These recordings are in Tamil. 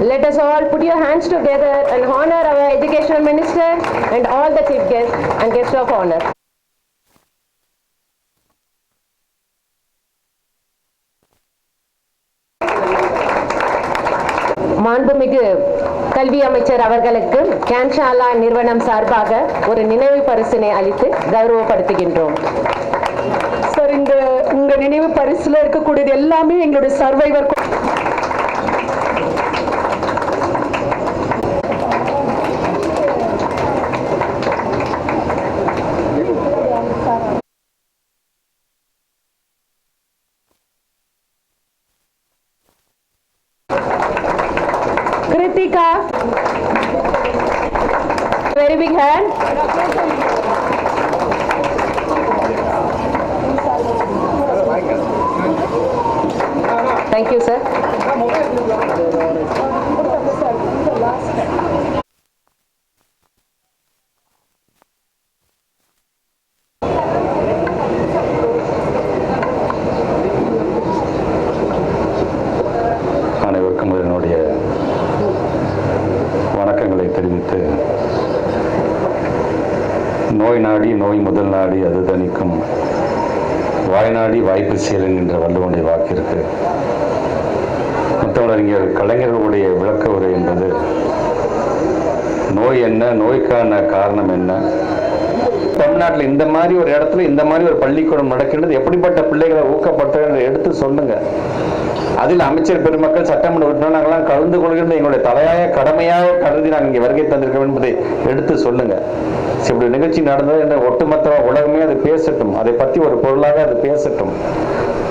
Let us all put your hands together and honor our educational minister and all the chief guests and guests of honor. மாண்புமிகு கல்வி அமைச்சர் அவர்களுக்கு கேன்ஷாலா நிறுவனம் சார்பாக ஒரு நினைவு பரிசினை அளித்து கௌரவப்படுத்துகின்றோம் சார் இந்த உங்க நினைவு பரிசுல இருக்கக்கூடியது எல்லாமே எங்களுடைய survivor Kritika. Very big hand. Thank you, sir. நோய் நாடி நோய் முதல் நாடி அது தணிக்கும். வாய்நாடி வாய்ப்பு செயலன் என்ற வள்ளுவனுடைய வாக்கிற்கு. முத்தமிழறிஞர் கலைஞர்களுடைய விளக்க உரை என்பது நோய் என்ன நோய்க்கான காரணம் என்ன? தமிழ்நாட்டில் இந்த மாதிரி ஒரு இடத்துல இந்த மாதிரி ஒரு பள்ளிக்கூடம் நடக்கின்றது எப்படிப்பட்ட பிள்ளைகளை ஊக்கப்பட்ட எடுத்து சொல்லுங்க. அதில் அமைச்சர் பெருமக்கள் சட்டமன்ற உறுப்பினர் நாங்களாம் கலந்து கொள்கின்ற எங்களுடைய தலையாய கடமையாக கருதி நாங்கள் இங்கே வருகை தந்திருக்கோம் என்பதை எடுத்து சொல்லுங்க. இப்படி நிகழ்ச்சி நடந்தது என்ற ஒட்டுமொத்த உலகமே அது பேசட்டும். அதை பற்றி ஒரு பொருளாக அது பேசட்டும்.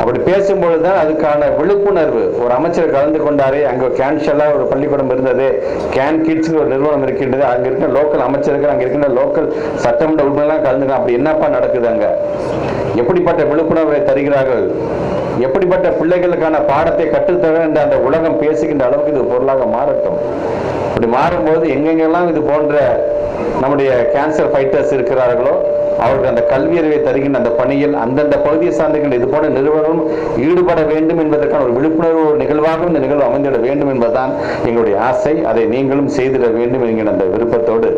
அப்படி பேசும்பொழுது தான் அதுக்கான விழிப்புணர்வு. ஒரு அமைச்சர் கலந்து கொண்டாரு அங்கே கேன்ஷலா ஒரு பள்ளிக்கூடம் இருந்தது. கேன் கிட்ஸ் ஒரு நிறுவனம் இருக்கின்றது. அங்கே இருக்கிற லோக்கல் அமைச்சர்கள் அங்கே இருக்கின்ற லோக்கல் சட்டமன்ற உறுப்பினர்லாம் கலந்துக்கலாம் அப்படி என்னப்பா நடக்குது அங்கே? எப்படிப்பட்ட விழிப்புணர்வை தருகிறார்கள்? எப்படிப்பட்ட பிள்ளைகளுக்கான பாடத்தை கற்றுத்தர என்ற அந்த உலகம் பேசுகின்ற அளவுக்கு இது பொருளாக மாறட்டும். இப்படி மாறும்போது எங்கெங்கெல்லாம் இது போன்ற நம்முடைய கேன்சர் ஃபைட்டர்ஸ் இருக்கிறார்களோ அவர்கள் அந்த கல்வி அறிவை தருகின்ற அந்த பணியில் அந்தந்த பகுதியை சார்ந்த இது போன்ற நிறுவனம் ஈடுபட வேண்டும் என்பதற்கான ஒரு விழிப்புணர்வு ஒரு நிகழ்வாகவும் இந்த நிகழ்வு அமைந்திட வேண்டும் என்பதுதான் எங்களுடைய ஆசை. அதை நீங்களும் செய்திட வேண்டும் என்கிற அந்த விருப்பத்தோடு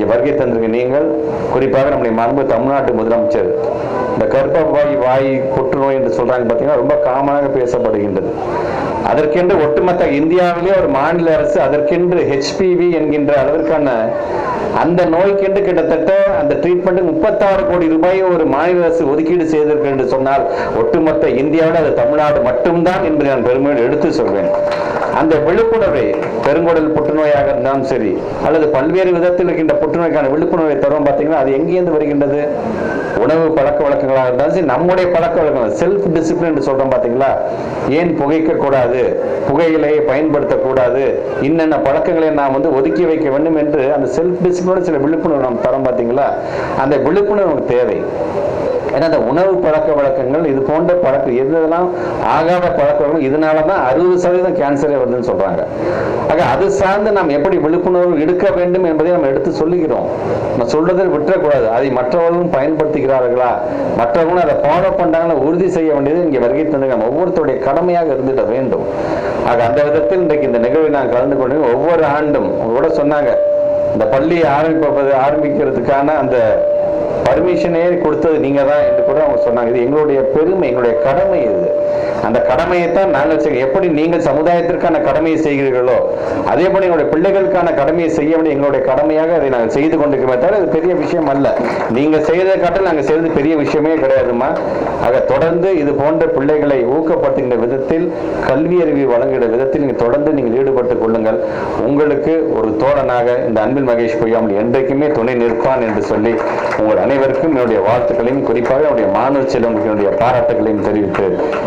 இங்கே வருகை தந்திருக்க நீங்கள் குறிப்பாக நம்முடைய மாண்பு தமிழ்நாட்டு முதலமைச்சர். இந்த கர்ப்பவாய் வாய் புற்றுநோய் என்று சொல்றாங்க பார்த்தீங்கன்னா ரொம்ப காமனாக பேசப்படுகின்றது. அதற்கென்று ஒட்டுமொத்த இந்தியாவிலே ஒரு மாநில அரசு அதற்கென்று ஹெச்பிவி என்கின்ற அளவிற்கான அந்த நோய்க்கென்று கிட்டத்தட்ட அந்த ட்ரீட்மெண்ட்டுக்கு முப்பத்தாறு கோடி ரூபாயை ஒரு மாநில அரசு ஒதுக்கீடு செய்திருக்கு என்று சொன்னால் ஒட்டுமொத்த இந்தியாவில் அது தமிழ்நாடு மட்டும்தான் என்பதை நான் பெருமையோடு எடுத்து சொல்வேன். அந்த விழிப்புணர்வை பெருங்குடல் புற்றுநோயாக இருந்தாலும் சரி அல்லது பல்வேறு விதத்தில் இருக்கின்ற புற்றுநோய்க்கான விழிப்புணர்வை தரும் பார்த்தீங்கன்னா அது எங்கேருந்து வருகின்றது? உணவு பழக்க வழக்கங்களாக இருந்தாலும் சரி நம்முடைய பழக்க வழக்கங்கள் செல்ஃப் டிசிப்ளின் சொல்கிறோம் பார்த்தீங்களா? ஏன் புகைக்கக்கூடாது? புகையிலையை பயன்படுத்தக்கூடாது? இன்னென்ன பழக்கங்களை நாம் வந்து ஒதுக்கி வைக்க வேண்டும் என்று அந்த செல்ஃப் டிசிப்ளினோட சில விழிப்புணர்வு நாம் தரோம் பார்த்தீங்களா? அந்த விழிப்புணர்வு நமக்கு தேவை. ஏன்னா அந்த உணவு பழக்க வழக்கங்கள் இது போன்ற பழக்கம் எதுலாம் ஆகாத பழக்க வழக்கம் இதனால தான் அறுபது சதவீதம் கேன்சரே வருதுன்னு சொல்கிறாங்க ஆக அது சார்ந்து நாம் எப்படி விழிப்புணர்வு எடுக்க வேண்டும் என்பதை நம்ம எடுத்து சொல்லுகிறோம். நம்ம சொல்றதை விட்டுறக்கூடாது. அதை மற்றவர்களும் பயன்படுத்துகிறார்களா? மற்றவங்களும் அதை ஃபாலோ பண்றாங்களா? உறுதி செய்ய வேண்டியது இங்கே வருகை தந்து ஒவ்வொருத்தருடைய கடமையாக இருந்துட வேண்டும். ஆக அந்த விதத்தில் இன்றைக்கு இந்த நிகழ்வை நான் கலந்து கொண்டு ஒவ்வொரு ஆண்டும் உங்களோட சொன்னாங்க இந்த பள்ளியை ஆரம்பிப்பது ஆரம்பிக்கிறதுக்கான அந்த பர்மிஷனே கொடுத்தது நீங்க தான் என்று கூட அவங்க சொன்னாங்க. இது எங்களுடைய பெருமை எங்களுடைய கடமை இது. அந்த கடமையை தான் நாங்கள் செய்ய எப்படி நீங்கள் சமுதாயத்திற்கான கடமையை செய்கிறீர்களோ அதே போல எங்களுடைய பிள்ளைகளுக்கான கடமையை செய்ய வேண்டிய எங்களுடைய கடமையாக அதை நாங்கள் செய்து கொண்டிருக்கிறோமே தவிர அது பெரிய விஷயம் அல்ல. நீங்க செய்ததை காட்டில் நாங்கள் செய்யறது பெரிய விஷயமே கிடையாதுமா ஆக தொடர்ந்து இது போன்ற பிள்ளைகளை ஊக்கப்படுத்துகின்ற விதத்தில் கல்வி அறிவை வழங்குகிற விதத்தில் நீங்கள் தொடர்ந்து நீங்கள் ஈடுபட்டுக் கொள்ளுங்கள். உங்களுக்கு ஒரு தோழனாக இந்த அன்பில் மகேஷ் பொய்யாமல் என்றைக்குமே துணை நிற்பான் என்று சொல்லி உங்கள் அனைவருக்கும் என்னுடைய வாழ்த்துக்களையும் குறிப்பாக என்னுடைய மாணவ செல்வங்களுக்கு என்னுடைய பாராட்டுகளையும் தெரிவித்து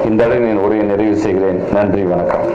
இந்த அளவில் என் உரையை நிறைவு செய்கிறேன். நன்றி வணக்கம்.